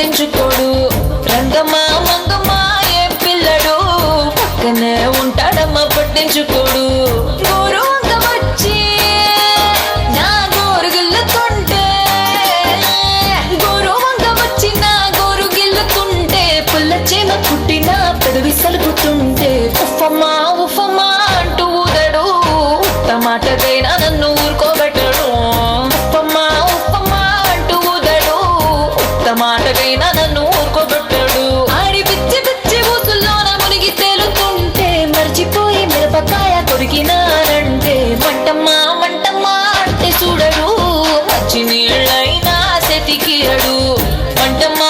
పట్టించుకోడు. రంగమ్మా మంగమ్మా ఏ పిల్లడు? పక్కనే ఉంటాడమ్మా పట్టించుకోడు. వచ్చి నా గోరు గిల్లుతుంటే గోరు వచ్చి నా గోరు గిల్లుతుంటే పుల్ల చీమ కుట్టిన పెదవి సలుపుతుంటే. ఉఫమ్మా ఉఫమ్మా అంటూ ఊదడు. టమాటకైనా నన్ను చిలికినారంటే మంటమ్మా మంటమ్మా అంటే చూడడు మంచి నీళ్ళైనా సెతికియడు మంటమ్మా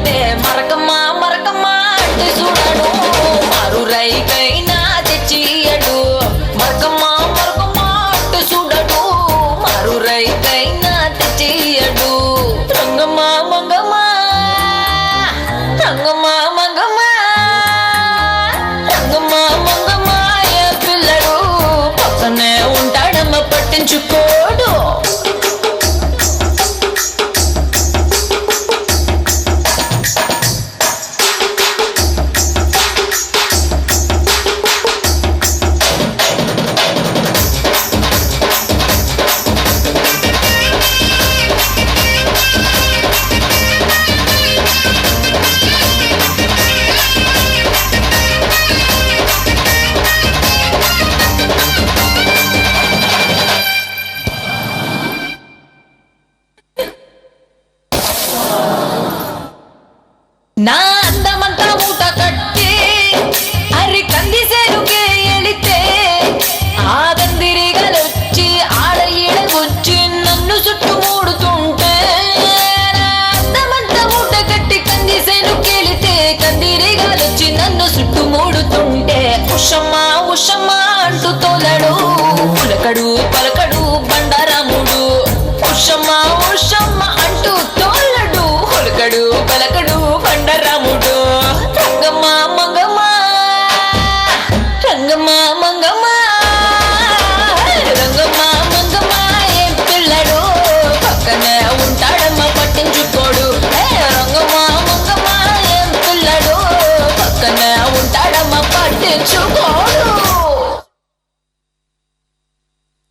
అయితే మరకమ్మా మరకమ్మా అంటే చూడడు మరురైకైనా చూడడు మరురైకైనా తెచ్చియడు. రంగమ్మా మంగమ్మా 成果。